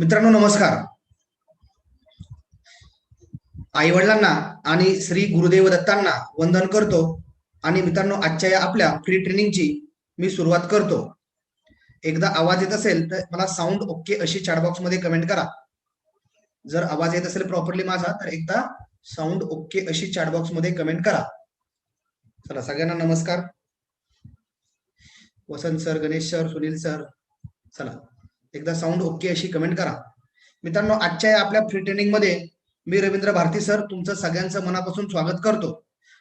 मित्रांनो नमस्कार. आई वडिलांना आणि श्री गुरुदेव दत्तांना वंदन करतो आणि मित्रांनो आजच्या या आपल्या फ्री ट्रेनिंगची मी सुरुवात करतो. एकदा आवाज येत असेल तर मला साऊंड ओके अशी चॅटबॉक्समध्ये कमेंट करा. जर आवाज येत असेल प्रॉपरली माझा तर एकदा साऊंड ओके अशी चॅटबॉक्समध्ये कमेंट करा. चला सगळ्यांना नमस्कार. Vasant sir Ganesh sir Sunil sir चला. एकदा साऊंड ओके अशी कमेंट करा. मित्रांनो आजच्या या आपल्या फ्री ट्रेनिंगमध्ये मी रवींद्र भारती सर तुमचं सगळ्यांचं मनापासून स्वागत करतो.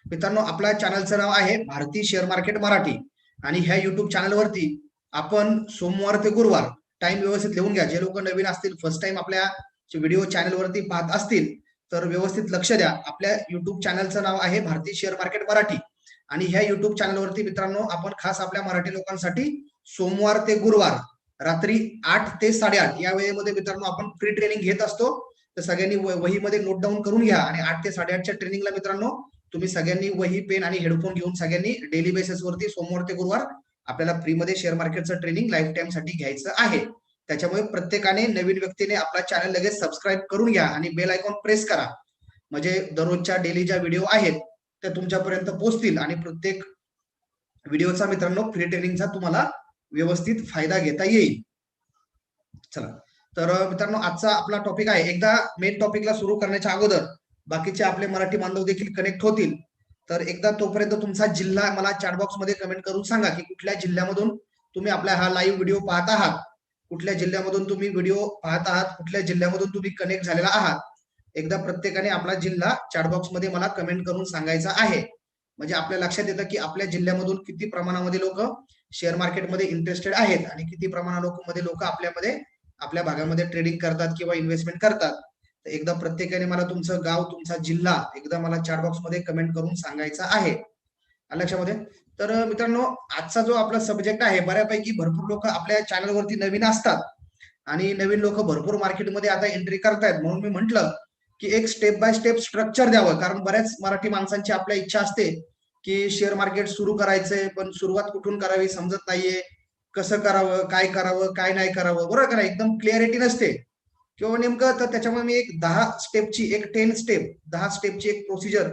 मित्रांनो आपल्या चॅनलचं नाव आहे भारती शेअर मार्केट मराठी. आणि ह्या युट्यूब चॅनलवरती आपण सोमवार ते गुरुवार टाइम व्यवस्थित लिहून घ्या. जे लोक नवीन असतील फर्स्ट टाइम आपल्या व्हिडिओ चॅनलवरती पाहत असतील तर व्यवस्थित लक्ष द्या. आपल्या युट्यूब चॅनलचं नाव आहे भारती शेअर मार्केट मराठी. आणि ह्या युट्यूब चॅनलवरती मित्रांनो आपण खास आपल्या मराठी लोकांसाठी सोमवार ते गुरुवार रात्री आठ ते साडेआठ या वेळेमध्ये मित्रांनो आपण फ्री ट्रेनिंग घेत असतो. तर सगळ्यांनी वहीमध्ये नोट डाऊन करून घ्या आणि आठ ते साडेआठच्या ट्रेनिंगला मित्रांनो तुम्ही सगळ्यांनी वही पेन आणि हेडफोन घेऊन सगळ्यांनी डेली बेसिसवरती सोमवार ते गुरुवार आपल्याला फ्रीमध्ये शेअर मार्केटचं ट्रेनिंग लाईफ टाईमसाठी घ्यायचं आहे. त्याच्यामुळे प्रत्येकाने नवीन व्यक्तीने आपला चॅनल लगेच सबस्क्राईब करून घ्या आणि बेल आयकॉन प्रेस करा. म्हणजे दररोजच्या डेली ज्या व्हिडिओ आहेत त्या तुमच्यापर्यंत पोहोचतील आणि प्रत्येक व्हिडिओचा मित्रांनो फ्री ट्रेनिंगचा तुम्हाला व्यवस्थित फायदा घेता येईल. चला. तर मित्रांनो आजचा आपला टॉपिक आहे. एकदा मेन टॉपिकला सुरू करण्याच्या अगोदर बाकीचे आपले मराठी बांधव देखील कनेक्ट होतील. तर एकदा तोपर्यंत तुमचा जिल्हा मला चॅटबॉक्समध्ये कमेंट करून सांगा की कुठल्या जिल्ह्यामधून तुम्ही आपला हा लाईव्ह व्हिडिओ पाहत आहात? कुठल्या जिल्ह्यामधून तुम्ही व्हिडिओ पाहत आहात? कुठल्या जिल्ह्यामधून तुम्ही कनेक्ट झालेला आहात? एकदा प्रत्येकाने आपला जिल्हा चॅटबॉक्समध्ये मला कमेंट करून सांगायचा आहे. म्हणजे आपल्या लक्षात येतं की आपल्या जिल्ह्यामधून किती प्रमाणामध्ये लोक शेअर मार्केटमध्ये इंटरेस्टेड आहेत आणि किती प्रमाणा मध्ये लोक आपल्यामध्ये आपल्या भागामध्ये ट्रेडिंग करतात किंवा इन्व्हेस्टमेंट करतात तर एकदा प्रत्येकाने मला तुमचं गाव तुमचा जिल्हा एकदा मला चॅट बॉक्समध्ये कमेंट करून सांगायचा आहे. लक्षामध्ये तर मित्रांनो आजचा जो आपला सब्जेक्ट आहे बऱ्यापैकी भरपूर लोक आपल्या चॅनलवरती नवीन असतात आणि नवीन लोक भरपूर मार्केटमध्ये आता एंट्री करतायत. म्हणून मी म्हंटल की एक स्टेप बाय स्टेप स्ट्रक्चर द्यावं कारण बऱ्याच मराठी माणसांची आपल्या इच्छा असते की शेअर मार्केट सुरू करायचंय पण सुरुवात कुठून करावी समजत नाहीये. कसं करावं काय करावं काय नाही करावं बरोबर करा एकदम क्लिअरिटी नसते. किंवा नेमकं तर त्याच्यामुळे मी एक दहा स्टेपची एक टेन स्टेप दहा स्टेपची एक प्रोसिजर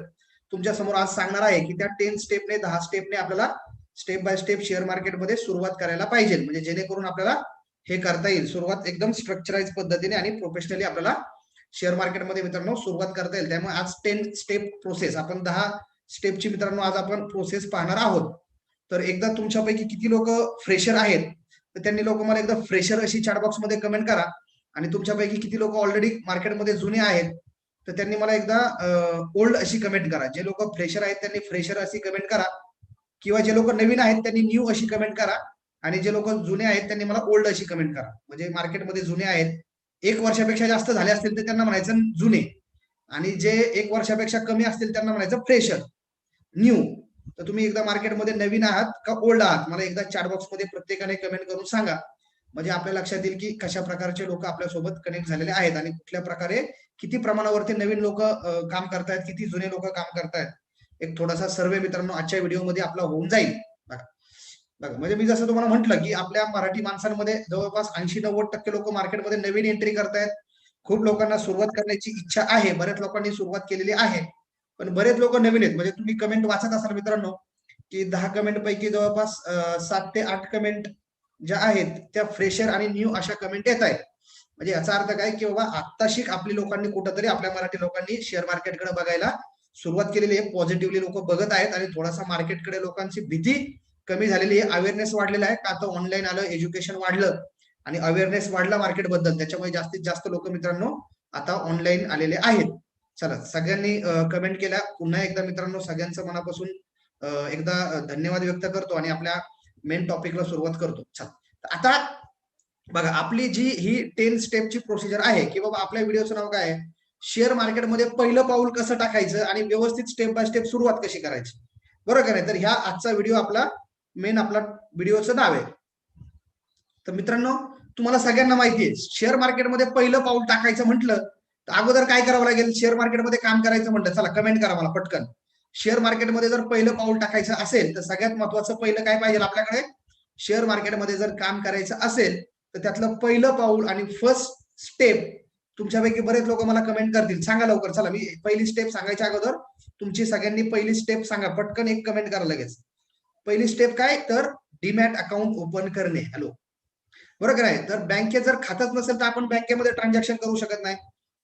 तुमच्यासमोर आज सांगणार आहे की त्या टेन स्टेपने दहा स्टेपने आपल्याला स्टेप बाय स्टेप शेअर मार्केटमध्ये सुरुवात करायला पाहिजे. म्हणजे जेणेकरून आपल्याला हे करता येईल. सुरुवात एकदम स्ट्रक्चराईज पद्धतीने आणि प्रोफेशनली आपल्याला शेअर मार्केटमध्ये मित्रांनो सुरुवात करता येईल. त्यामुळे आज टेन स्टेप प्रोसेस आपण दहा स्टेपची मित्रांनो आज आपण प्रोसेस पाहणार आहोत. तर एकदा तुमच्यापैकी किती लोक फ्रेशर आहेत तर त्यांनी लोक मला एकदा फ्रेशर अशी चॅटबॉक्समध्ये कमेंट करा. आणि तुमच्यापैकी किती लोक ऑलरेडी मार्केटमध्ये जुने आहेत तर त्यांनी मला एकदा ओल्ड अशी कमेंट करा. जे लोक फ्रेशर आहेत त्यांनी फ्रेशर अशी कमेंट करा. किंवा जे लोक नवीन आहेत त्यांनी न्यू अशी कमेंट करा. आणि जे लोक जुने आहेत त्यांनी मला ओल्ड अशी कमेंट करा. म्हणजे मार्केटमध्ये जुने आहेत. एक वर्षापेक्षा जास्त झाले असतील तर त्यांना म्हणायचं जुने. आणि जे एक वर्षापेक्षा कमी असतील त्यांना म्हणायचं फ्रेशर न्यू तर तुम्ही एकदा मार्केटमध्ये नवीन आहात का ओल्ड आहात? मला एकदा चॅट बॉक्समध्ये प्रत्येकाने कमेंट करून सांगा. म्हणजे आपल्या लक्षात येईल की कशा प्रकारचे लोक आपल्यासोबत कनेक्ट झालेले आहेत आणि कुठल्या प्रकारे किती प्रमाणावरती नवीन लोक काम करतायत किती जुने लोक काम करतायत. एक थोडासा सर्वे मित्रांनो आजच्या व्हिडिओमध्ये आपला होऊन जाईल. बघा. बघा म्हणजे मी जसं तुम्हाला म्हंटल की आपल्या मराठी माणसांमध्ये जवळपास ऐंशी नव्वद टक्के लोक मार्केटमध्ये नवीन एंट्री करतायत. खूप लोकांना सुरुवात करण्याची इच्छा आहे. बऱ्याच लोकांनी सुरुवात केलेली आहे. पण बरेच लोक नवीन आहेत. म्हणजे तुम्ही कमेंट वाचत असाल मित्रांनो की दहा कमेंट पैकी जवळपास सात ते आठ कमेंट ज्या आहेत त्या फ्रेशर आणि न्यू अशा कमेंट येत आहेत. म्हणजे याचा अर्थ काय की बाबा आत्ताशी आपली लोकांनी कुठंतरी आपल्या मराठी लोकांनी शेअर मार्केटकडे बघायला सुरुवात केलेली आहे. पॉझिटिव्हली लोक बघत आहेत आणि थोडासा मार्केटकडे लोकांची भीती कमी झालेली आहे. अवेअरनेस वाढलेला आहे. का आता ऑनलाईन आलं एज्युकेशन वाढलं आणि अवेअरनेस वाढला मार्केटबद्दल. त्याच्यामुळे जास्तीत जास्त लोक मित्रांनो आता ऑनलाईन आलेले आहेत. चला सगळ्यांनी कमेंट केल्या. पुन्हा एकदा मित्रांनो सगळ्यांचं मनापासून एकदा धन्यवाद व्यक्त करतो आणि आपल्या मेन टॉपिकला सुरुवात करतो. चला. आता बघा आपली जी ही टेन स्टेपची प्रोसिजर आहे की बाबा आपल्या व्हिडिओचं नाव काय आहे? शेअर मार्केटमध्ये पहिलं पाऊल कसं टाकायचं आणि व्यवस्थित स्टेप बाय स्टेप सुरुवात कशी करायची? बरोबर नाही तर ह्या आजचा व्हिडिओ आपला मेन आपला व्हिडिओचं नाव आहे. तर मित्रांनो तुम्हाला सगळ्यांना माहिती आहे शेअर मार्केटमध्ये पहिलं पाऊल टाकायचं म्हटलं अगोदर काय करावं लागेल? शेअर मार्केटमध्ये काम करायचं म्हणलं चला कमेंट करा मला पटकन. शेअर मार्केटमध्ये जर पहिलं पाऊल टाकायचं असेल तर सगळ्यात महत्वाचं पहिलं काय पाहिजे आपल्याकडे? शेअर मार्केटमध्ये जर काम करायचं असेल तर त्यातलं पहिलं पाऊल आणि फर्स्ट स्टेप तुमच्यापैकी बरेच लोक मला कमेंट करतील. सांगा लवकर चला मी पहिली स्टेप सांगायच्या अगोदर तुमची सगळ्यांनी पहिली स्टेप सांगा. पटकन एक कमेंट करा लगेच. पहिली स्टेप काय? तर डीमॅट अकाउंट ओपन करणे. हॅलो बरोबर आहे? तर बँकेत जर खातच नसेल तर आपण बँकेमध्ये ट्रान्झॅक्शन करू शकत नाही.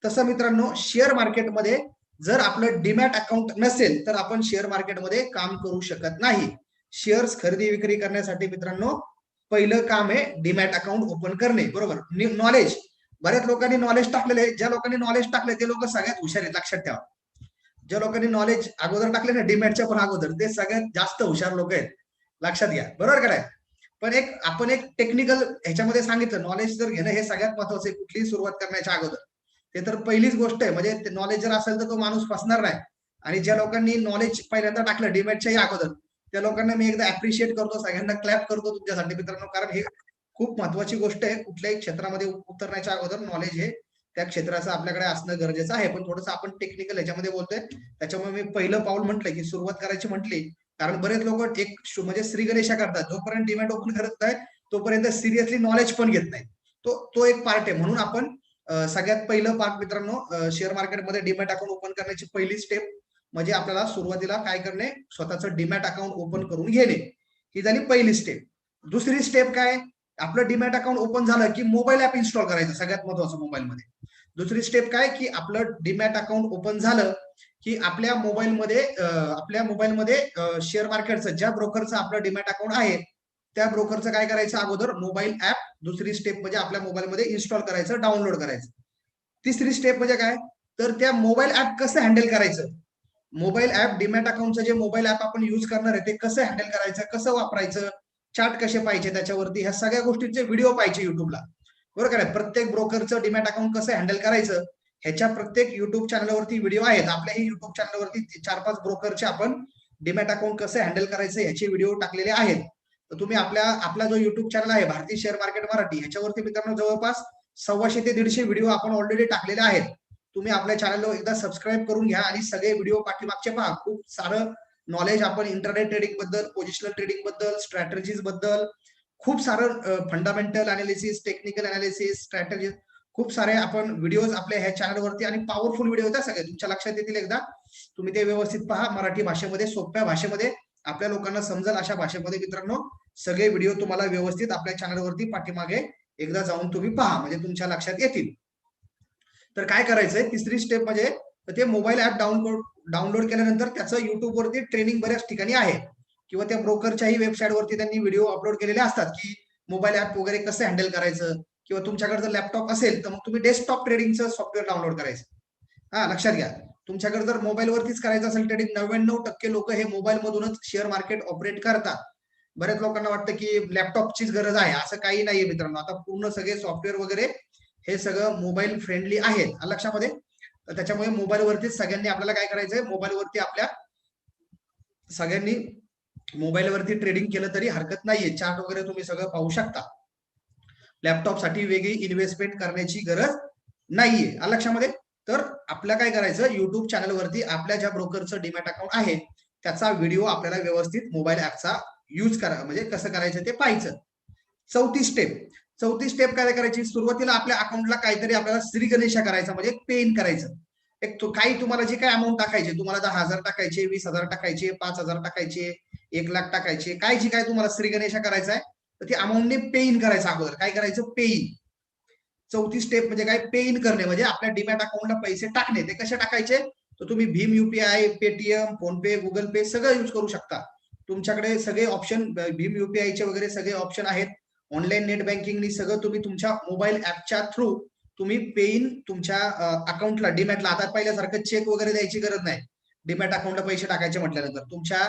तसं मित्रांनो शेअर मार्केटमध्ये जर आपलं डीमॅट अकाउंट नसेल तर आपण शेअर मार्केटमध्ये काम करू शकत नाही. शेअर्स खरेदी विक्री करण्यासाठी मित्रांनो पहिलं काम आहे डीमॅट अकाउंट ओपन करणे बरोबर? नॉलेज बऱ्याच लोकांनी नॉलेज टाकलेले आहे. ज्या लोकांनी नॉलेज टाकले ते लोक सगळ्यात हुशार आहेत लक्षात ठेवा. ज्या लोकांनी नॉलेज अगोदर टाकले ना डीमॅटच्या पण अगोदर ते सगळ्यात जास्त हुशार लोक आहेत. लक्षात घ्या. बरोबर काय पण एक आपण एक टेक्निकल ह्याच्यामध्ये सांगितलं नॉलेज जर घेणं हे सगळ्यात महत्वाचं आहे. कुठलीही सुरुवात करण्याच्या अगोदर. ते तर पहिलीच गोष्ट आहे. म्हणजे नॉलेज जर असेल तर तो माणूस फसणार नाही. आणि ज्या लोकांनी नॉलेज पहिल्यांदा टाकलं डीमॅटच्याही अगोदर त्या लोकांना मी एकदा अप्रिशिएट करतो सगळ्यांना क्लॅप करतो तुमच्यासाठी मित्रांनो. कारण हे खूप महत्वाची गोष्ट आहे. कुठल्याही क्षेत्रामध्ये उतरण्याच्या अगोदर नॉलेज हे त्या क्षेत्राचं आपल्याकडे असणं गरजेचं आहे. पण थोडंसं आपण टेक्निकल याच्यामध्ये बोलतोय. त्याच्यामुळे मी पहिलं पाऊल म्हटलं की सुरुवात करायची म्हटली. कारण बरेच लोक एक म्हणजे श्री गणेशा करतात. जोपर्यंत डिमॅट ओपन करत नाही तोपर्यंत सिरियसली नॉलेज पण घेत नाही. तो तो एक पार्ट आहे. म्हणून आपण सगळ्यात पहिलं पाक मित्रांनो शेअर मार्केटमध्ये डिमॅट अकाउंट ओपन करण्याची पहिली स्टेप म्हणजे आपल्याला सुरुवातीला काय करणे स्वतःचं डिमॅट अकाउंट ओपन करून घेणे. ही झाली पहिली स्टेप दुसरी स्टेप काय? आपलं डिमॅट अकाउंट ओपन झालं की मोबाईल ऍप इन्स्टॉल करायचं सगळ्यात महत्वाचं मोबाईलमध्ये दुसरी स्टेप काय? की आपलं डिमॅट अकाउंट ओपन झालं की आपल्या मोबाईलमध्ये आपल्या मोबाईलमध्ये शेअर मार्केटचं ज्या ब्रोकरचं आपलं डिमॅट अकाउंट आहे त्या ब्रोकरचं काय करायचं अगोदर? मोबाईल ऍप दुसरी स्टेप म्हणजे आपल्या मोबाईलमध्ये इन्स्टॉल करायचं डाउनलोड करायचं. तिसरी स्टेप म्हणजे काय? तर त्या मोबाईल ऍप कसं हँडल करायचं? मोबाईल ऍप डिमॅट अकाउंटचं जे मोबाईल ऍप आपण युज करणार आहे ते कसं हँडल करायचं कसं वापरायचं चार्ट कसे पाहिजे त्याच्यावरती ह्या सगळ्या गोष्टींचे व्हिडिओ पाहिजे युट्यूबला बरोबर आहे प्रत्येक ब्रोकरचं डिमॅट अकाउंट कसं हँडल करायचं ह्याच्या प्रत्येक युट्यूब चॅनलवरती व्हिडिओ आहेत. आपल्याही युट्यूब चॅनलवरती चार पाच ब्रोकरचे आपण डिमॅट अकाउंट कसं हँडल करायचं ह्याचे व्हिडिओ टाकलेले आहेत. तर तुम्ही आपल्या आपला जो युट्यूब चॅनल आहे भारतीय शेअर मार्केट मराठी ह्याच्यावरती मित्रांनो जवळपास सव्वाशे ते दीडशे व्हिडिओ आपण ऑलरेडी टाकलेले आहेत. तुम्ही आपल्या चॅनलवर एकदा सबस्क्राईब करून घ्या आणि सगळे व्हिडिओ पाठीमागचे पहा खूप सारं नॉलेज आपण इंटरनेट ट्रेडिंगबद्दल पोझिशनल ट्रेडिंगबद्दल स्ट्रॅटेजीजबद्दल खूप सारं fundamental analysis technical analysis strategy खूप सारे आपण व्हिडिओज आपल्या ह्या चॅनलवरती आणि पॉवरफुल व्हिडिओ होत्या सगळे. तुमच्या लक्षात येतील एकदा. तुम्ही ते व्यवस्थित पहा. मराठी भाषेमध्ये सोप्या भाषेमध्ये आपल्या लोकांना समजेल अशा भाषेमध्ये. मित्रांनो सगळे व्हिडिओ तुम्हाला व्यवस्थित आपल्या चॅनलवरती पाठीमागे एकदा जाऊन तुम्ही पहा म्हणजे तुमच्या लक्षात येतील. तर काय करायचंय? तिसरी स्टेप म्हणजे ते मोबाईल ऍप डाउनलोड डाउनलोड केल्यानंतर त्याचं युट्यूबवरती ट्रेनिंग बऱ्याच ठिकाणी आहे. किंवा त्या ब्रोकरच्याही वेबसाईटवरती त्यांनी व्हिडिओ अपलोड केलेले असतात की मोबाईल ऍप वगैरे कसं हँडल करायचं? किंवा तुमच्याकडे जर लॅपटॉप असेल तर मग तुम्ही डेस्कटॉप ट्रेडिंगचं सॉफ्टवेअर डाउनलोड करायचं. हा लक्षात घ्या. तुमच्याकडे जर मोबाईलवरतीच करायचं असेल ट्रेडिंग नव्याण्णव टक्के लोक हे मोबाईल मधूनच शेअर मार्केट ऑपरेट करतात. बऱ्याच लोकांना वाटतं की लॅपटॉपचीच गरज आहे असं काही नाहीये मित्रांनो. आता पूर्ण सगळे सॉफ्टवेअर वगैरे हे सगळं मोबाईल फ्रेंडली आहेत. लक्षामध्ये तर त्याच्यामुळे मोबाईलवरतीच सगळ्यांनी आपल्याला काय करायचंय? मोबाईलवरती आपल्या सगळ्यांनी मोबाईलवरती ट्रेडिंग केलं तरी हरकत नाहीये. चार्ट वगैरे तुम्ही सगळं पाहू शकता. लॅपटॉपसाठी वेगळी इन्व्हेस्टमेंट करण्याची गरज नाहीये. लक्षामध्ये तर आपल्या काय करायचं? युट्यूब चॅनलवरती आपल्या ज्या ब्रोकरचं डिमॅट अकाउंट आहे त्याचा व्हिडिओ आपल्याला व्यवस्थित मोबाईल ऍपचा युज करा म्हणजे कसं करायचं ते पाहायचं. चौथी स्टेप चौथी स्टेप काय करायची? सुरुवातीला आपल्या अकाउंटला काहीतरी आपल्याला श्री गणेशा करायचा म्हणजे पे इन करायचं. एक काही तुम्हाला जे काय अमाऊंट टाकायचे तुम्हाला दहा हजार टाकायचे वीस हजार टाकायचे पाच हजार टाकायचे एक लाख टाकायचे काय जी काय तुम्हाला श्री गणेशा करायचा आहे तर ती अमाऊंटने पे इन करायचं अगोदर. काय करायचं? पे इन चौथी स्टेप म्हणजे काय? पे इन करणे. म्हणजे आपल्या डिमॅट अकाउंटला पैसे टाकणे. ते कसे टाकायचे? तर तुम्ही Bhim UPI Paytm PhonePe Google Pay सगळं युज करू शकता. तुमच्याकडे सगळे ऑप्शन भीम युपीआयचे वगैरे सगळे ऑप्शन आहेत. ऑनलाईन नेट बँकिंगनी सगळं तुम्ही तुमच्या मोबाईल ऍपच्या थ्रू तुम्ही पे इन तुमच्या अकाउंटला डिमॅटला आता पहिल्यासारखं चेक वगैरे द्यायची गरज नाही. डिमॅट अकाउंटला पैसे टाकायचे म्हटल्यानंतर. तुमच्या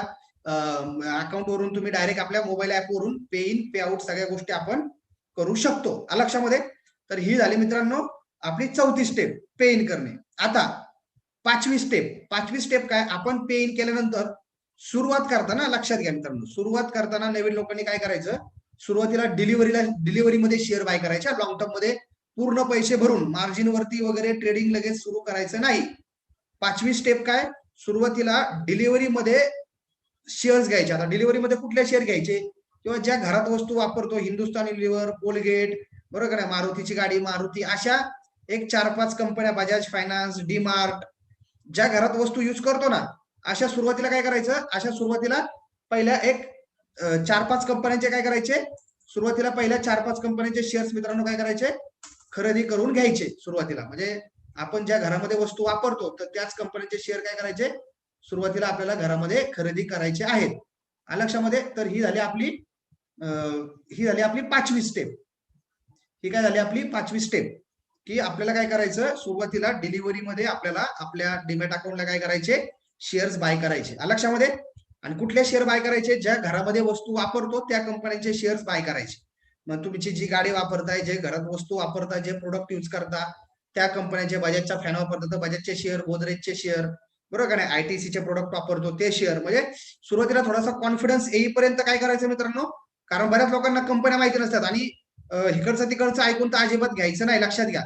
अकाउंट वरून तुम्ही डायरेक्ट आपल्या मोबाईल ऍप वरून पे इन पे आउट सगळ्या गोष्टी आपण करू शकतो. लक्षामध्ये? तर ही झाली मित्रांनो आपली चौथी स्टेप पे इन करणे. आता पाचवी स्टेप पाचवी स्टेप काय? आपण पे इन केल्यानंतर सुरुवात करताना लक्षात घ्या मित्रांनो. सुरुवात करताना नवीन लोकांनी काय करायचं? सुरुवातीला डिलिव्हरीला डिलिव्हरीमध्ये शेअर बाय करायच्या लॉंग टर्ममध्ये पूर्ण पैसे भरून मार्जिन वरती वगैरे ट्रेडिंग लगेच सुरू करायचं नाही. पाचवी स्टेप काय? सुरुवातीला डिलिव्हरीमध्ये शेअर्स घ्यायचे. आता डिलिव्हरीमध्ये कुठले शेअर घ्यायचे? किंवा ज्या घरात वस्तू वापरतो हिंदुस्थानी लिव्हर कोलगेट बरोबर आहे? मारुतीची गाडी मारुती अशा एक चार पाच कंपन्या बजाज फायनान्स डीमार्ट ज्या घरात वस्तू युज करतो ना अशा सुरुवातीला काय करायचं? अशा सुरुवातीला पहिल्या एक चार पाच कंपन्यांचे काय करायचे? सुरुवातीला पहिल्या चार पाच कंपन्यांचे शेअर्स मित्रांनो काय करायचे? खरेदी करून घ्यायचे सुरुवातीला. म्हणजे आपण ज्या घरामध्ये वस्तू वापरतो तर त्याच कंपनीचे शेअर काय करायचे? सुरुवातीला आपल्याला घरामध्ये खरेदी करायचे आहेत. लक्षामध्ये? तर ही झाली आपली ही झाली आपली पाचवी स्टेप ही काय झाली आपली पाचवी स्टेप की आपल्याला काय करायचं? सुरुवातीला डिलिव्हरी मध्ये आपल्याला आपल्या डिमॅट अकाउंटला काय करायचे? शेअर्स बाय करायचे. लक्षामध्ये? आणि कुठले शेअर बाय करायचे? ज्या घरामध्ये वस्तू वापरतो त्या कंपन्यांचे शेअर्स बाय करायचे. मग तुमची जी गाडी वापरताय जे घरात वस्तू वापरताय जे प्रोडक्ट युज करता त्या कंपन्यांचे बजाजचा फॅन वापरता. तर बजाजचे शेअर गोदरेजचे शेअर बरोबर का नाही? आयटीसीचे प्रोडक्ट वापरतो ते शेअर म्हणजे सुरुवातीला थोडासा कॉन्फिडन्स येईपर्यंत काय करायचं मित्रांनो? कारण बऱ्याच लोकांना कंपन्या माहिती नसतात. आणि इकडचं तिकडचं ऐकून तर अजिबात घ्यायचं नाही लक्षात घ्या.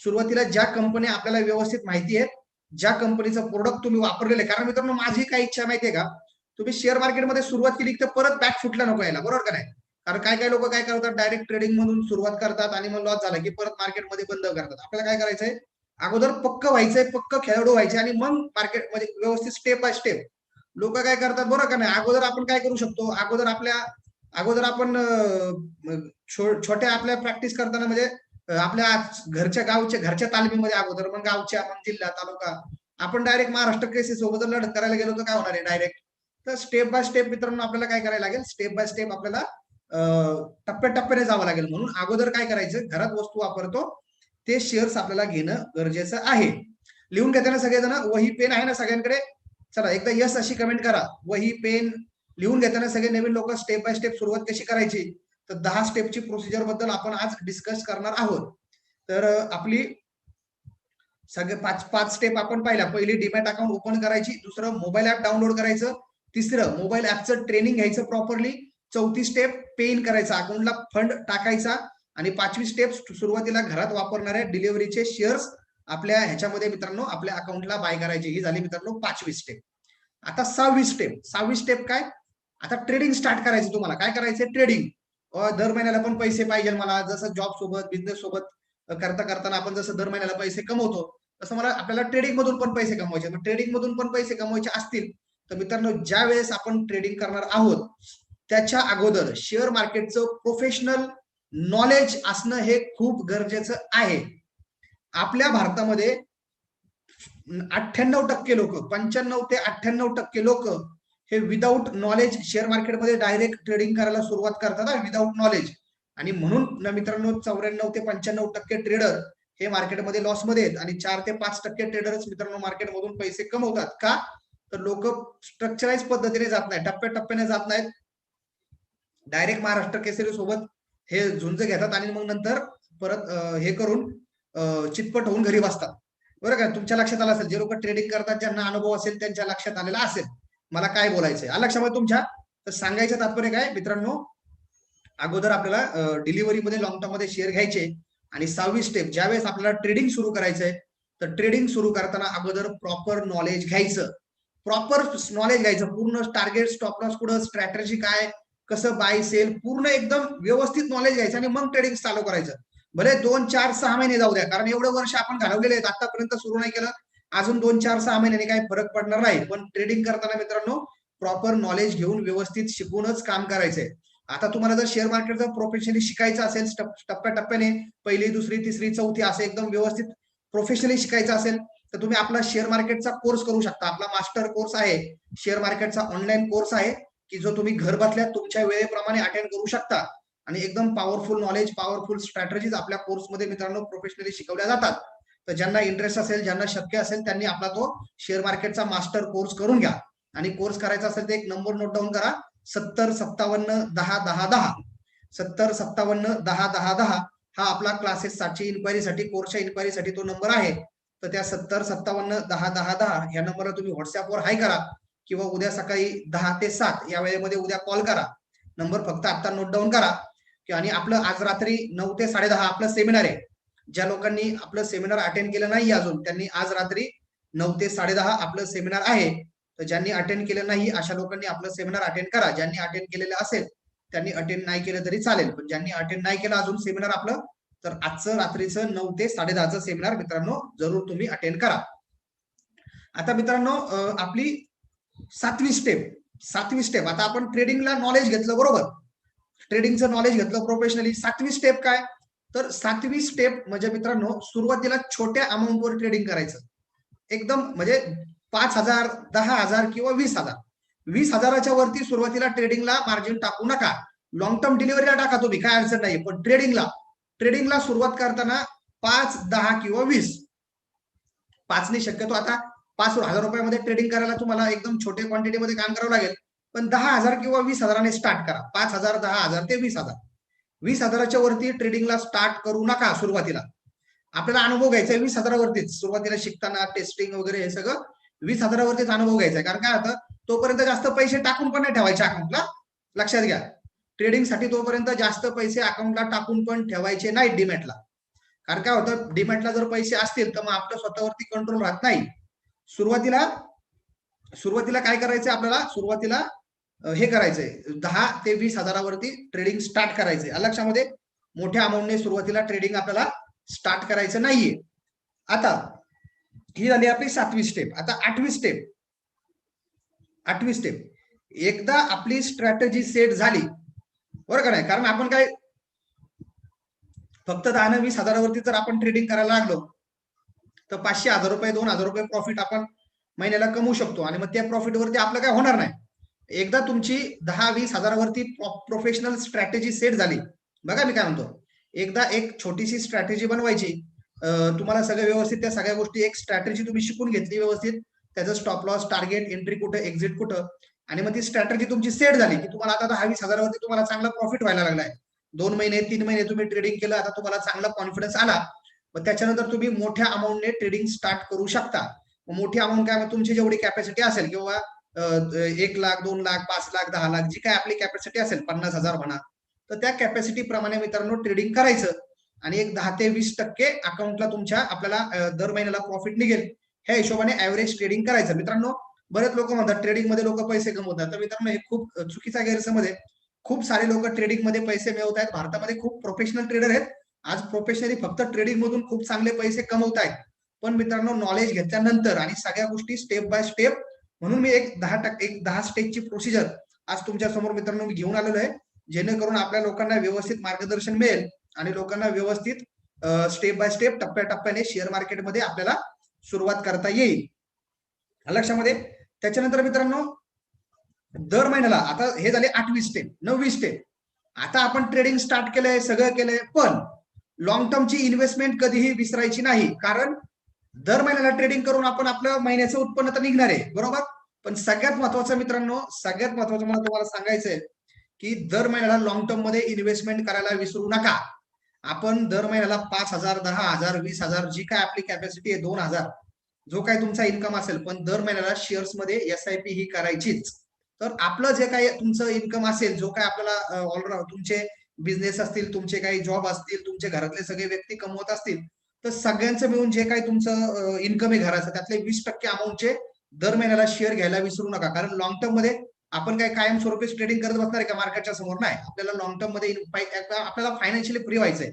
सुरुवातीला ज्या कंपन्या आपल्याला व्यवस्थित माहिती आहेत ज्या कंपनीचं प्रोडक्ट तुम्ही वापरलेलं आहे. कारण मित्रांनो माझी काय इच्छा माहितीये का? तुम्ही शेअर मार्केटमध्ये सुरुवात केली तर परत बॅक फुटला नको यायला बरोबर का नाही? कारण काय काय लोक काय करतात? डायरेक्ट ट्रेडिंग मधून सुरुवात करतात आणि मग लॉस झाला की परत मार्केटमध्ये बंद करतात. आपल्याला काय करायचंय? अगोदर पक्क व्हायचंय पक्क खेळाडू व्हायचे आणि मग मार्केट म्हणजे व्यवस्थित स्टेप बाय स्टेप लोक काय करतात? बरोबर का नाही? अगोदर आपण काय करू शकतो? अगोदर आपल्या अगोदर आपण छो- छोट्या आपल्या प्रॅक्टिस करताना म्हणजे आपल्या घरच्या गावच्या घरच्या तालमीमध्ये अगोदर मग गावच्या मग जिल्हा तालुका. आपण डायरेक्ट महाराष्ट्र केसेस सोबत जर लढत करायला गेलो तर काय होणार आहे डायरेक्ट तर स्टेप बाय स्टेप मित्रांनो आपल्याला काय करायला लागेल? स्टेप बाय स्टेप आपल्याला टप्प्याटप्प्याने जावं लागेल. म्हणून अगोदर काय करायचं? घरात वस्तू वापरतो. ते शेअर्स आपल्याला घेणं गरजेचं आहे. लिहून घेताना सगळेजण वही पेन आहे ना सगळ्यांकडे? चला एकदा यस अशी कमेंट करा. वही पेन लिहून घेताना सगळे नवीन लोक स्टेप बाय स्टेप सुरुवात कशी करायची? तर दहा स्टेपची प्रोसिजरबद्दल आपण आज डिस्कस करणार आहोत. तर आपली सगळे पाच पाच स्टेप आपण पाहिल्या. पहिली डीमॅट अकाउंट ओपन करायची दुसरं मोबाईल ऍप डाउनलोड करायचं तिसरं मोबाईल ऍपचं ट्रेनिंग घ्यायचं प्रॉपरली चौथी स्टेप पे इन करायचा अकाउंटला फंड टाकायचा आणि पाचवी स्टेप सुरुवातीला घरात वापरणाऱ्या डिलिव्हरीचे शेअर्स आपल्या ह्याच्यामध्ये मित्रांनो आपल्या अकाउंटला बाय करायची. ही झाली मित्रांनो पाचवी स्टेप आता सहावी स्टेप सहावी स्टेप काय? आता ट्रेडिंग स्टार्ट करायचं तुम्हाला. काय करायचं ट्रेडिंग दर महिन्याला पण पैसे पाहिजे मला. जसं जॉब सोबत बिझनेस सोबत करता करताना आपण जसं दर महिन्याला पैसे कमवतो तसं मला आपल्याला ट्रेडिंग मधून पण पैसे कमवायचे. ट्रेडिंग मधून पण पैसे कमवायचे असतील तर मित्रांनो ज्या वेळेस आपण ट्रेडिंग करणार आहोत त्याच्या अगोदर शेअर मार्केटचं प्रोफेशनल नॉलेज असणं हे खूप गरजेचं आहे. आपल्या भारतामध्ये अठ्ठ्याण्णव टक्के लोक पंच्याण्णव ते अठ्ठ्याण्णव टक्के लोक हे विदाऊट नॉलेज शेअर मार्केटमध्ये डायरेक्ट ट्रेडिंग करायला सुरुवात करतात विदाऊट नॉलेज आणि म्हणून ना मित्रांनो चौऱ्याण्णव ते पंच्याण्णव टक्के ट्रेडर हे मार्केटमध्ये लॉसमध्ये आहेत. आणि चार ते पाच टक्के ट्रेडरच मित्रांनो मार्केटमधून पैसे कमवतात. का? तर लोक स्ट्रक्चराईज पद्धतीने जात नाही टप्प्याटप्प्याने जात नाहीत. डायरेक्ट महाराष्ट्र केसरी सोबत हे झुंज घेतात आणि मग नंतर परत हे करून चितपट होऊन घरी बसतात. बरं का? तुमच्या लक्षात आलं असेल जे लोक ट्रेडिंग करतात ज्यांना अनुभव असेल त्यांच्या लक्षात आलेला असेल. मला काय बोलायचंय? आलं लक्षामध्ये तुमच्या तर सांगायचं तात्पर्य काय? मित्रांनो अगोदर आपल्याला डिलिव्हरी मध्ये लॉंग टर्ममध्ये शेअर घ्यायचे आणि सहावी स्टेप ज्यावेळेस आपल्याला ट्रेडिंग सुरू करायचंय तर ट्रेडिंग सुरू करताना अगोदर प्रॉपर नॉलेज घ्यायचं. प्रॉपर नॉलेज घ्यायचं. पूर्ण टार्गेट स्टॉप लॉस कुठं? स्ट्रॅटेजी काय? कसं बाय सेल पूर्ण एकदम व्यवस्थित नॉलेज घ्यायचं आणि मग ट्रेडिंग चालू करायचं. भले दोन चार सहा महिने जाऊ द्या. कारण एवढे वर्ष आपण घालवलेले आहेत. आतापर्यंत सुरू नाही केलं. अजून दोन चार सहा महिन्याने काही फरक पडणार नाही. पण ट्रेडिंग करताना मित्रांनो प्रॉपर नॉलेज घेऊन व्यवस्थित शिकूनच काम करायचंय. आता तुम्हाला जर शेअर मार्केटचं प्रोफेशनली शिकायचं असेल टप्प्याटप्प्याने पहिली दुसरी तिसरी चौथी असं एकदम व्यवस्थित प्रोफेशनली शिकायचं असेल तर तुम्ही आपला शेअर मार्केटचा कोर्स करू शकता. आपला मास्टर कोर्स आहे. शेअर मार्केटचा ऑनलाईन कोर्स आहे की जो तुम्ही घर बसल्या तुमच्या वेळेप्रमाणे अटेंड करू शकता. आणि एकदम पॉवरफुल नॉलेज पॉवरफुल स्ट्रॅटेजीज आपल्या कोर्समध्ये मित्रांनो प्रोफेशनली शिकवल्या जातात. तर ज्यांना इंटरेस्ट असेल ज्यांना शक्य असेल त्यांनी आपला तो शेअर मार्केटचा मास्टर कोर्स करून घ्या. आणि कोर्स करायचा असेल तर एक नंबर नोट डाऊन करा. सत्तर सत्तावन्न दहा दहा दहा. सत्तर सत्तावन्न दहा दहा दहा हा आपला क्लासेससाठी इन्क्वायरीसाठी कोर्सच्या इन्क्वायरीसाठी तो नंबर आहे. तर त्या सत्तर सत्तावन्न दहा दहा दहा या नंबरला तुम्ही व्हॉट्सअपवर हाय करा. किंवा उद्या सकाळी दहा ते सात या वेळेमध्ये उद्या कॉल करा. नंबर फक्त आता नोट डाऊन करा. आणि आपलं आज रात्री नऊ ते साडेदहा आपलं सेमिनार आहे. ज्या लोकांनी आपलं सेमिनार अटेंड केलं नाही अजून त्यांनी आज रात्री नऊ ते साडेदहा आपलं सेमिनार आहे. तर ज्यांनी अटेंड केलं नाही अशा लोकांनी आपलं सेमिनार अटेंड करा. ज्यांनी अटेंड केलेलं असेल त्यांनी अटेंड नाही केलं तरी चालेल. पण ज्यांनी अटेंड नाही केलं अजून सेमिनार आपलं तर आजचं रात्रीचं नऊ ते साडे दहाचं सेमिनार मित्रांनो जरूर तुम्ही अटेंड करा. आता मित्रांनो आपली सातवी स्टेप सातवी स्टेप आता आपण ट्रेडिंगला नॉलेज घेतलं बरोबर? ट्रेडिंगचं नॉलेज घेतलं प्रोफेशनली सातवी स्टेप काय? तर सातवी स्टेप म्हणजे मित्रांनो सुरुवातीला छोट्या अमाऊंटवर ट्रेडिंग करायचं. एकदम म्हणजे पाच हजार दहा हजार किंवा वीस हजार. वीस हजाराच्या वरती सुरुवातीला ट्रेडिंगला मार्जिन टाकू नका. लॉंग टर्म डिलिव्हरीला टाका तुम्ही काय अडचण नाही. पण ट्रेडिंगला ट्रेडिंगला सुरुवात करताना पाच दहा किंवा वीस. पाचने शक्यतो आता. पाच हजार रुपयामध्ये ट्रेडिंग करायला तुम्हाला एकदम छोट्या क्वांटिटीमध्ये काम करावं लागेल. पण दहा हजार किंवा वीस हजाराने स्टार्ट करा. पाच हजार दहा हजार ते वीस हजार. वीस हजाराच्या वरती ट्रेडिंगला स्टार्ट करू नका सुरुवातीला. आपल्याला अनुभव घ्यायचा आहे वीस हजारावरतीच. सुरुवातीला शिकताना टेस्टिंग वगैरे हे सगळं वीस हजारावरतीच अनुभव घ्यायचा आहे. कारण काय होतं? तोपर्यंत जास्त पैसे टाकून पण नाही ठेवायचे अकाउंटला लक्षात घ्या. ट्रेडिंगसाठी तोपर्यंत जास्त पैसे अकाउंटला टाकून पण ठेवायचे नाही डीमॅटला कारण काय होतं? डिमॅटला जर पैसे असतील तर मग आपलं स्वतःवरती कंट्रोल राहत नाही. सुरुवातीला सुरुवातीला काय करायचं आपल्याला? सुरुवातीला हे करायचंय. दहा ते वीस हजारावरती ट्रेडिंग स्टार्ट करायचंय. या लक्षामध्ये मोठ्या अमाऊंटने सुरुवातीला ट्रेडिंग आपल्याला स्टार्ट करायचं नाहीये. आता ही झाली आपली सातवी स्टेप आता आठवी स्टेप आठवी स्टेप एकदा आपली स्ट्रॅटेजी सेट झाली बरोबर का नाही? कारण आपण काय फक्त दहा न वीस हजारावरती जर आपण ट्रेडिंग करायला लागलो तर पाचशे हजार रुपये दोन हजार रुपये प्रॉफिट आपण महिन्याला कमवू शकतो. आणि मग त्या प्रॉफिट वरती आपलं काय होणार नाही? एकदा तुमची दहा वीस हजारावरती प्रोफेशनल स्ट्रॅटेजी सेट झाली. बघा मी काय म्हणतो. एकदा एक छोटीशी स्ट्रॅटेजी बनवायची. तुम्हाला सगळं व्यवस्थित त्या सगळ्या गोष्टी एक स्ट्रॅटेजी तुम्ही शिकून घेतली व्यवस्थित. त्याचं स्टॉप लॉस टार्गेट एंट्री कुठं एक्झिट कुठं. आणि मग ती स्ट्रॅटेजी तुमची सेट झाली की तुम्हाला आता दहा वीस हजारावरती तुम्हाला चांगला प्रॉफिट व्हायला लागलाय. दोन महिने तीन महिने तुम्ही ट्रेडिंग केलं आता तुम्हाला चांगला कॉन्फिडन्स आला. मग त्याच्यानंतर तुम्ही मोठ्या अमाऊंटने ट्रेडिंग स्टार्ट करू शकता. मोठी अमाऊंट काय तुमची जेवढी कॅपॅसिटी असेल किंवा एक लाख दोन लाख पाच लाख दहा लाख जी काय आपली कॅपॅसिटी असेल पन्नास हजार म्हणा तर त्या कॅपॅसिटी प्रमाणे मित्रांनो ट्रेडिंग करायचं. आणि एक दहा ते वीस टक्के अकाउंटला तुमच्या आपल्याला दर महिन्याला प्रॉफिट निघेल. ह्या हिशोबाने ऍव्हरेज ट्रेडिंग करायचं. मित्रांनो बरेच लोक म्हणतात ट्रेडिंगमध्ये लोक पैसे कमवतात. तर मित्रांनो हे खूप चुकीचा गैरसमज आहे. खूप सारे लोक ट्रेडिंगमध्ये पैसे मिळवत आहेत भारतामध्ये खूप प्रोफेशनल ट्रेडर आहेत. आज प्रोफेशनली फक्त ट्रेडिंग मधून खूप चांगले पैसे कमवत आहेत पण मित्रांनो नॉलेज घेतल्यानंतर आणि सगळ्या गोष्टी स्टेप बाय स्टेप म्हणून मी एक दहा टक्के एक दहा स्टेजची प्रोसिजर आज तुमच्यासमोर मित्रांनो मी घेऊन आलेलो आहे. जेणेकरून आपल्या लोकांना व्यवस्थित मार्गदर्शन मिळेल आणि लोकांना व्यवस्थित स्टेप बाय स्टेप टप्प्याटप्प्याने शेअर मार्केटमध्ये आपल्याला सुरुवात करता येईल. लक्षामध्ये? त्याच्यानंतर मित्रांनो दर महिन्याला आता हे झाले आठवी स्टेप नववी स्टेप आता आपण ट्रेडिंग स्टार्ट केलंय सगळं केलंय पण लॉंग टर्मची इन्व्हेस्टमेंट कधीही विसरायची नाही. कारण दर महिन्याला ट्रेडिंग करून आपण आपलं महिन्याचं उत्पन्न तर निघणार आहे बरोबर? पण सगळ्यात महत्वाचं मित्रांनो सगळ्यात महत्वाचं मला तुम्हाला सांगायचंय की दर महिन्याला लॉंग टर्ममध्ये इन्व्हेस्टमेंट करायला विसरू नका. आपण दर महिन्याला पाच हजार दहा हजार वीस हजार जी काय आपली कॅपॅसिटी आहे दोन हजार जो काय तुमचा इन्कम असेल पण दर महिन्याला शेअर्समध्ये एस आय पी ही करायचीच. तर आपलं जे काही तुमचं इन्कम असेल जो काय आपल्याला ऑलराऊंड तुमचे बिझनेस असतील तुमचे काही जॉब असतील तुमचे घरातले सगळे व्यक्ती कमवत असतील तर सगळ्यांचं मिळून जे काही तुमचं इन्कम आहे घराचं त्यातले वीस टक्के अमाऊंटचे दर महिन्याला शेअर घ्यायला विसरू नका. कारण लॉंग टर्ममध्ये आपण काय कायमस्वरूपी ट्रेडिंग करत बसणार आहे का मार्केटच्या समोर? नाही. आपल्याला लॉंग टर्ममध्ये आपल्याला फायनान्शियली फ्री व्हायचंय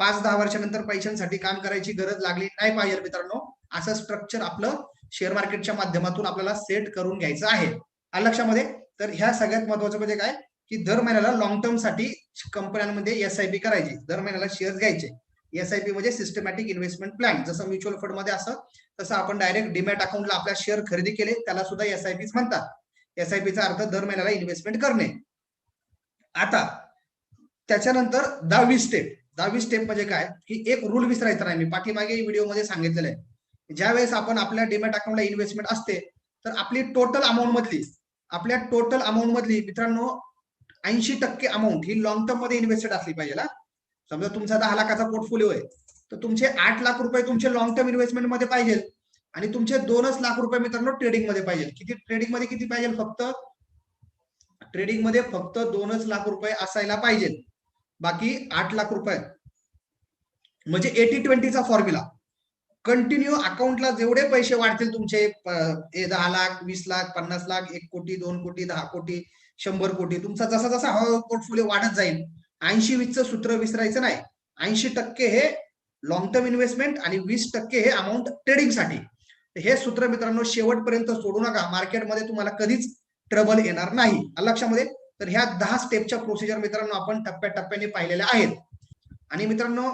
पाच दहा वर्षानंतर पैशांसाठी काम करायची गरज लागली नाही पाहिजे मित्रांनो. असं स्ट्रक्चर आपलं शेअर मार्केटच्या माध्यमातून आपल्याला सेट करून घ्यायचं आहे. आलं लक्षामध्ये तर ह्या सगळ्यात महत्वाचं म्हणजे काय? की दर महिन्याला लॉंग टर्मसाठी कंपन्यांमध्ये एस आय पी करायची. दर महिन्याला शेअर्स घ्यायचे. एस म्हणजे सिस्टमॅटिक इन्व्हेस्टमेंट प्लॅन जसं म्युच्युअल फंडमध्ये असं तसं आपण डायरेक्ट डिमॅट अकाउंटला आपल्या शेअर खरेदी केले त्याला सुद्धा एस आय म्हणतात. एस आय अर्थ दर महिन्याला इन्व्हेस्टमेंट करणे. आता त्याच्यानंतर दहावी स्टेप दहावी स्टेप म्हणजे काय? की एक रूल विसरायचा नाही. मी पाठीमागे व्हिडिओमध्ये सांगितलेलं आहे. ज्यावेळेस आपण आपल्या डिमॅट अकाउंटला इन्व्हेस्टमेंट असते तर आपली टोटल अमाऊंट मधली आपल्या टोटल अमाऊंट मधली मित्रांनो ऐंशी टक्के अमाऊंट ही लॉंग टर्ममध्ये इन्व्हेस्टेड असली पाहिजे ना. समजा तुमचा दहा लाखाचा पोर्टफोलिओ आहे तर तुमचे आठ लाख रुपये तुमचे लॉंग टर्म इन्व्हेस्टमेंटमध्ये पाहिजे. आणि तुमचे दोनच लाख रुपये मित्रांनो ट्रेडिंगमध्ये पाहिजे. किती ट्रेडिंगमध्ये किती पाहिजे? फक्त ट्रेडिंगमध्ये फक्त दोनच लाख रुपये असायला पाहिजे. बाकी आठ लाख रुपये. म्हणजे एटी ट्वेंटीचा फॉर्म्युला कंटिन्यू अकाउंटला जेवढे पैसे वाढतील तुमचे दहा लाख वीस लाख पन्नास लाख एक कोटी दोन कोटी दहा कोटी शंभर कोटी तुमचा जसा जसा हळूहळू पोर्टफोलिओ वाढत जाईल ऐंशी वीसचं सूत्र विसरायचं नाही. ऐंशी टक्के हे लॉंग टर्म इन्व्हेस्टमेंट आणि वीस टक्के हे अमाऊंट ट्रेडिंगसाठी हे सूत्र मित्रांनो शेवटपर्यंत सोडू नका. मार्केटमध्ये तुम्हाला कधीच ट्रबल येणार नाही. लक्षामध्ये तर ह्या दहा स्टेपच्या प्रोसिजर मित्रांनो आपण टप्प्याटप्प्याने पाहिलेल्या आहेत. आणि मित्रांनो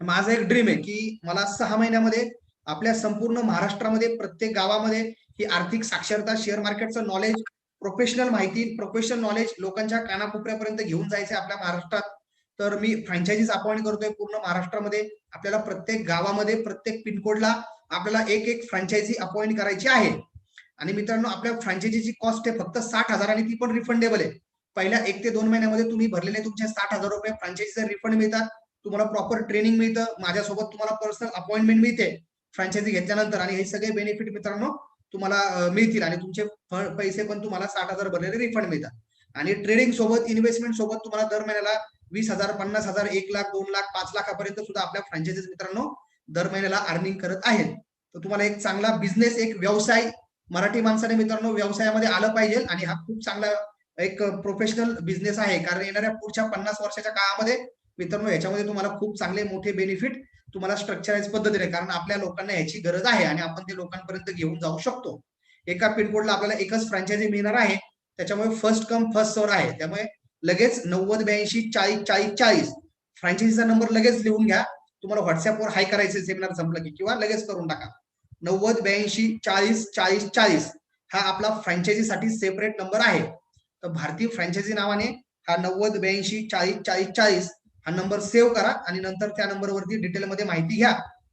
माझा एक ड्रीम आहे की मला सहा महिन्यामध्ये आपल्या संपूर्ण महाराष्ट्रामध्ये प्रत्येक गावामध्ये ही आर्थिक साक्षरता शेअर मार्केटचं नॉलेज प्रोफेशनल माहिती प्रोफेशनल नॉलेज लोकांच्या कानाकोपऱ्यापर्यंत घेऊन जायचे आपल्या महाराष्ट्रात. तर मी फ्रँचायझीज अपॉइंट करतोय पूर्ण महाराष्ट्रामध्ये. आपल्याला प्रत्येक गावामध्ये प्रत्येक पिनकोडला आपल्याला एक एक फ्रँचायझी अपॉइंट करायची आहे. आणि मित्रांनो आपल्या फ्रँचायझीची कॉस्ट आहे फक्त साठ हजार आणि ती पण रिफंडेबल आहे. पहिल्या एक ते दोन महिन्यामध्ये तुम्ही भरलेले तुमचे साठ हजार रुपये फ्रँचायझीचे रिफंड मिळतात. तुम्हाला प्रॉपर ट्रेनिंग मिळतं. माझ्यासोबत तुम्हाला पर्सनल अपॉइंटमेंट मिळते फ्रँचायझी घेतल्यानंतर. आणि हे सगळे बेनिफिट मित्रांनो तुम्हाला मिळतील आणि तुमचे पैसे पण तुम्हाला साठ हजार भरलेले रिफंड मिळतात. आणि ट्रेडिंग सोबत इन्व्हेस्टमेंट सोबत तुम्हाला दर महिन्याला वीस हजार पन्नास हजार एक लाख दोन लाख पाच लाखापर्यंत सुद्धा आपल्या फ्रँचायझीज मित्रांनो दर महिन्याला अर्निंग करत आहेत. तर तुम्हाला एक चांगला बिझनेस एक व्यवसाय मराठी माणसाने मित्रांनो व्यवसायामध्ये आलं पाहिजे आणि हा खूप चांगला एक प्रोफेशनल बिझनेस आहे. कारण येणाऱ्या पुढच्या पन्नास वर्षाच्या काळामध्ये मित्रांनो याच्यामध्ये तुम्हाला खूप चांगले मोठे बेनिफिट तुम्हाला स्ट्रक्चराईज पद्धतीने कारण आपल्या लोकांना याची गरज आहे आणि आपण ते लोकांपर्यंत घेऊन जाऊ शकतो. एका पिनकोडला आपल्याला एकच फ्रँचायझी मिळणार आहे. त्याच्यामुळे फर्स्ट कम फर्स्ट सर्व आहे. त्यामुळे लगेच नव्वद ब्याऐंशी चाळीस चाळीस चाळीस फ्रँचायझीचा नंबर लगेच लिहून घ्या. तुम्हाला व्हॉट्सअपवर हाय करायचे सेमिनार संपलं की किंवा लगेच करून टाका. नव्वद ब्याऐंशी चाळीस चाळीस चाळीस हा आपला फ्रँचायझीसाठी सेपरेट नंबर आहे. तर भारतीय फ्रँचायझी नावाने हा नव्वद ब्याऐंशी चाळीस चाळीस चाळीस हा नंबर सेव्ह करा आणि नंतर त्या नंबरवरती डिटेलमध्ये माहिती घ्या.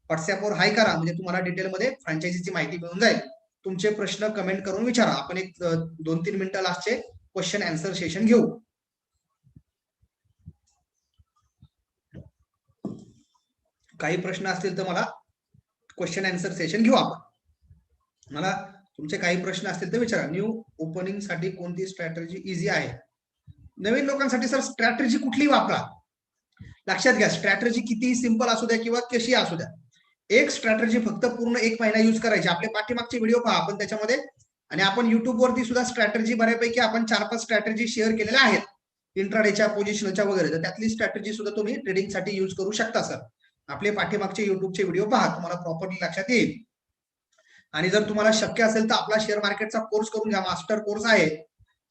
व्हॉट्सअपवर हाय करा म्हणजे तुम्हाला डिटेलमध्ये फ्रँचायझीची माहिती मिळून जाईल. तुमचे प्रश्न कमेंट करून विचारा. आपण एक दोन तीन मिनिटं लास्टचे क्वेश्चन अँसर सेशन घेऊ. काही प्रश्न असतील तर मला क्वेश्चन अँसर सेशन घेऊ आपण. मला तुमचे काही प्रश्न असतील तर विचारा. न्यू ओपनिंगसाठी कोणती स्ट्रॅटेजी इझी आहे? नवीन लोकांसाठी सर स्ट्रॅटेजी कुठली वापरा? लक्षात घ्या स्ट्रॅटर्जी किती सिंपल असू द्या किंवा कशी असू द्या. एक स्ट्रॅटर्जी फक्त पूर्ण एक महिना युज करायची. आपले पाठीमागचे व्हिडिओ पहा आपण त्याच्यामध्ये. आणि आपण युट्यूबवरती सुद्धा स्ट्रॅटर्जी बऱ्यापैकी आपण चार पाच स्ट्रॅटर्जी शेअर केलेल्या आहेत. इंट्राडेच्या पोझिशनच्या वगैरे. तर त्यातली स्ट्रॅटर्जी सुद्धा तुम्ही ट्रेडिंगसाठी युज करू शकता सर आपले पाठीमागचे युट्यूबचे व्हिडिओ पहा. तुम्हाला प्रॉपरली लक्षात येईल. आणि जर तुम्हाला शक्य असेल तर आपला शेअर मार्केटचा कोर्स करून घ्या. मास्टर कोर्स आहे.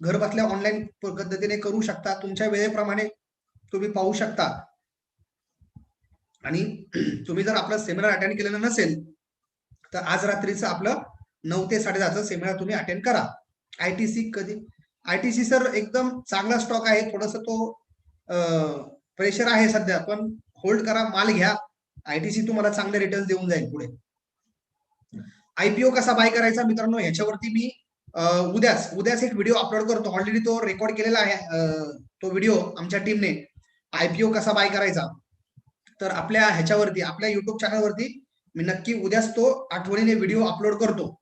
घर बसल्या ऑनलाईन पद्धतीने करू शकता. तुमच्या वेळेप्रमाणे तुम्ही पाहू शकता. आणि तुम्ही जर आपलं सेमिनार अटेंड केलेलं नसेल तर आज रात्रीचं आपलं नऊ ते साडे दहाचं सेमिनार तुम्ही अटेंड करा. आयटीसी कधी आयटीसी सर एकदम चांगला स्टॉक आहे थोडस तो प्रेशर आहे सध्या पण होल्ड करा माल घ्या. आयटीसी तुम्हाला चांगले रिटर्न देऊन जाईल पुढे. आयपीओ कसा बाय करायचा मित्रांनो ह्याच्यावरती मी उद्याच उद्याच एक व्हिडिओ अपलोड करतो. ऑलरेडी तो रेकॉर्ड केलेला आहे तो व्हिडिओ आमच्या टीमने आयपीओ कसा बाय करायचा? तर आपल्या ह्याच्यावरती आपल्या युट्यूब चॅनलवरती मी नक्की उद्याच तो आठवणीने व्हिडिओ अपलोड करतो.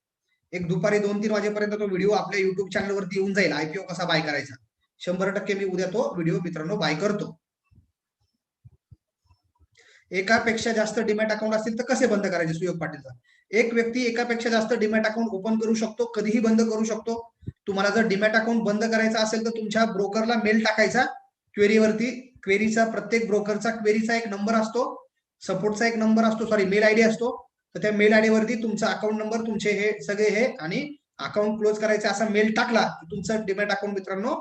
एक दुपारी दोन तीन वाजेपर्यंत तो व्हिडिओ आपल्या युट्यूब चॅनलवरती येऊन जाईल आयपीओ कसा बाय करायचा. शंभर टक्के मी उद्या तो व्हिडिओ मित्रांनो बाय करतो. एकापेक्षा जास्त डिमॅट अकाउंट असतील तर कसे बंद करायचे सुयोग पाटीलचा? एक व्यक्ती एकापेक्षा जास्त डिमॅट अकाउंट ओपन करू शकतो कधीही बंद करू शकतो. तुम्हाला जर डिमॅट अकाउंट बंद करायचा असेल तर तुमच्या ब्रोकरला मेल टाकायचा क्वेरीवरती क्वेरीचा प्रत्येक ब्रोकरचा क्वेरीचा एक नंबर असतो. सपोर्टचा एक नंबर असतो. सॉरी मेल आयडी असतो. तर त्या मेल आयडी वरती तुमचा अकाउंट नंबर तुमचे हे सगळे हे आणि अकाउंट क्लोज करायचा असा मेल टाकला की तुमचं डिमॅट अकाउंट मित्रांनो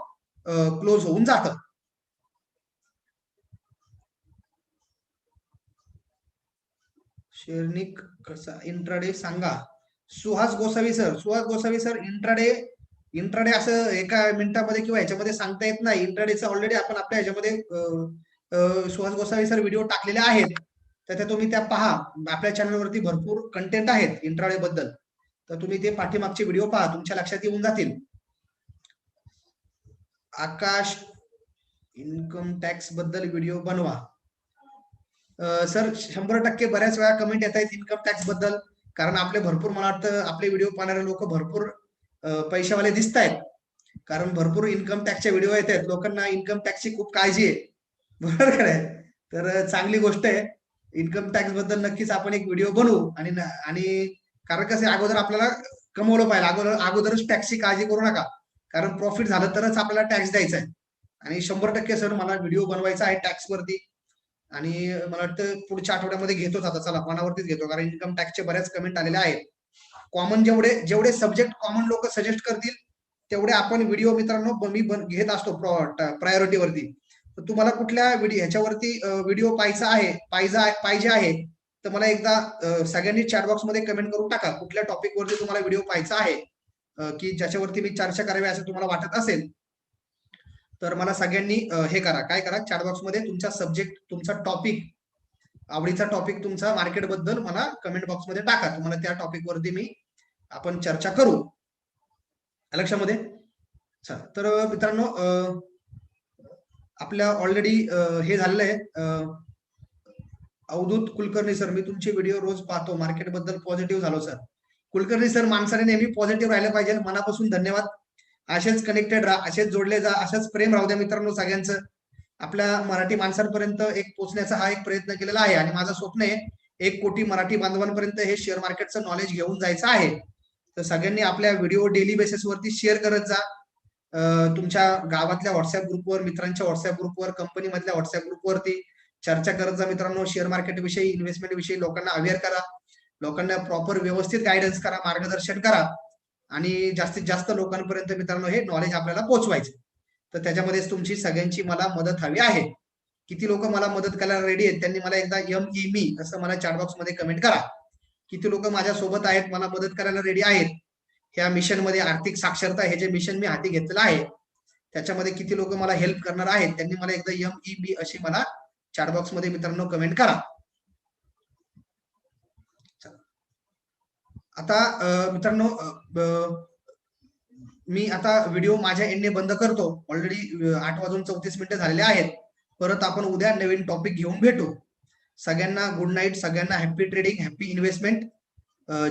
क्लोज होऊन जातं. शेरनिक कसा? इंट्राडे सांगा. Suhas Gosavi sir Suhas Gosavi sir intraday intraday असं एका मिनिटामध्ये किंवा याच्यामध्ये सांगता येत नाही. इंट्राडेचं ऑलरेडी आपण आपल्या याच्यामध्ये सुहास गोसावी सर व्हिडिओ टाकलेले आहेत. तर त्या तुम्ही त्या पहा. आपल्या चॅनलवरती भरपूर कंटेंट आहेत इंट्राडे बद्दल. तर तुम्ही ते पाठीमागचे व्हिडिओ पहा. तुमच्या लक्षात येऊन जातील. आकाश इन्कम टॅक्सबद्दल व्हिडिओ बनवा. सर शंभर टक्के बऱ्याच वेळा कमेंट येत आहेत इन्कम टॅक्सबद्दल. कारण आपले भरपूर मला वाटतं आपले व्हिडिओ पाहणारे लोक भरपूर पैशावाले दिसत आहेत कारण भरपूर इन्कम टॅक्सच्या व्हिडिओ येत आहेत. लोकांना इन्कम टॅक्सची खूप काळजी आहे. बरोबर काय तर चांगली गोष्ट आहे. इन्कम टॅक्सबद्दल नक्कीच आपण एक व्हिडिओ बनवू. आणि आणि कारण कसं अगोदर आपल्याला कमवलं पाहिजे. अगोदर अगोदरच टॅक्सची काळजी करू नका. कारण प्रॉफिट झालं तरच आपल्याला टॅक्स द्यायचा आहे. आणि शंभर टक्के सर मला व्हिडिओ बनवायचा आहे टॅक्स वरती. आणि मला वाटतं पुढच्या आठवड्यामध्ये घेतोच आता. चला मनावरतीच घेतो. कारण इन्कम टॅक्सचे बऱ्याच कमेंट आलेले आहेत. कॉमन जेवढे जेवढे सब्जेक्ट कॉमन लोक सजेस्ट करतील तेवढे आपण व्हिडिओ मित्रांनो मी बन- घेत असतो प्रायोरिटीवरती तर तुम्हाला कुठल्या ह्याच्यावरती व्हिडिओ पाहायचा आहे पाहिजे पाहिजे आहे तर मला एकदा सगळ्यांनी चॅटबॉक्समध्ये कमेंट करून टाका कुठल्या टॉपिक वरती तुम्हाला व्हिडिओ पाहायचा आहे की ज्याच्यावरती मी चर्चा करावी असं तुम्हाला वाटत असेल तर मला सगळ्यांनी हे करा काय करा चॅटबॉक्समध्ये तुमचा सब्जेक्ट तुमचा टॉपिक आवडीचा टॉपिक तुमचा मार्केटबद्दल मला कमेंट बॉक्समध्ये टाका. तुम्हाला त्या टॉपिक वरती मी आपण चर्चा करू. लक्षामध्ये तर मित्रांनो आपल्या ऑलरेडी हे झालेलं आहे. अवधूत कुलकर्णी सर मी तुमचे व्हिडिओ रोज पाहतो. मार्केटबद्दल पॉझिटिव्ह झालो सर कुलकर्णी सर माणसाने नेहमी पॉझिटिव्ह राहिलं पाहिजे. मनापासून धन्यवाद. असेच कनेक्टेड राहा असेच जोडले जा असेच प्रेम राहू द्या मित्रांनो सगळ्यांचं. आपल्या मराठी माणसांपर्यंत एक पोहोचण्याचा हा एक प्रयत्न केलेला आहे. आणि माझं स्वप्न आहे एक कोटी मराठी बांधवांपर्यंत हे शेअर मार्केटचं नॉलेज घेऊन जायचं आहे. तर सगळ्यांनी आपल्या व्हिडिओ डेली बेसिसवरती शेअर करत जा. तुमच्या गावातल्या व्हॉट्सअप ग्रुपवर मित्रांच्या व्हॉट्सअप ग्रुपवर कंपनीमधल्या व्हॉट्सअप ग्रुपवरती चर्चा करत जा मित्रांनो. शेअर मार्केट विषयी इन्व्हेस्टमेंट विषयी लोकांना अवेअर करा. लोकांना प्रॉपर व्यवस्थित गायडन्स करा मार्गदर्शन करा. आणि जास्तीत जास्त लोकांपर्यंत मित्रांनो हे नॉलेज आपल्याला पोहोचवायचं तर त्याच्यामध्येच तुमची सगळ्यांची मला मदत हवी आहे. किती लोक मला मदत करायला रेडी आहेत त्यांनी मला एकदा एम ई मी असं मला चॅटबॉक्समध्ये कमेंट करा. किती लोक माझ्या सोबत आहेत मला मदत करायला रेडी आहेत. ह्या मिशनमध्ये आर्थिक साक्षरता हे जे मिशन मी हाती घेतलेलं आहे त्याच्यामध्ये किती लोक मला हेल्प करणार आहेत त्यांनी मला एकदा एम ई बी अशी मला चॅटबॉक्समध्ये मित्रांनो कमेंट करा. आता मित्रांनो मी आता व्हिडिओ माझ्या एंडने बंद करतो. ऑलरेडी आठ वाजून चौतीस मिनिटं झालेले आहेत. परत आपण उद्या नवीन टॉपिक घेऊन भेटू. सगळ्यांना गुड नाईट सगळ्यांना हॅपी ट्रेडिंग हॅपी इन्व्हेस्टमेंट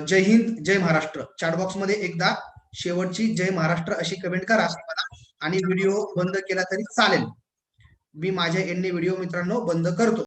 जय हिंद जय महाराष्ट्र. चॅटबॉक्समध्ये एकदा शेवटची जय महाराष्ट्र अशी कमेंट करा. मला आणि व्हिडिओ बंद केला तरी चालेल. मी माझ्या एंडने व्हिडिओ मित्रांनो बंद करतो.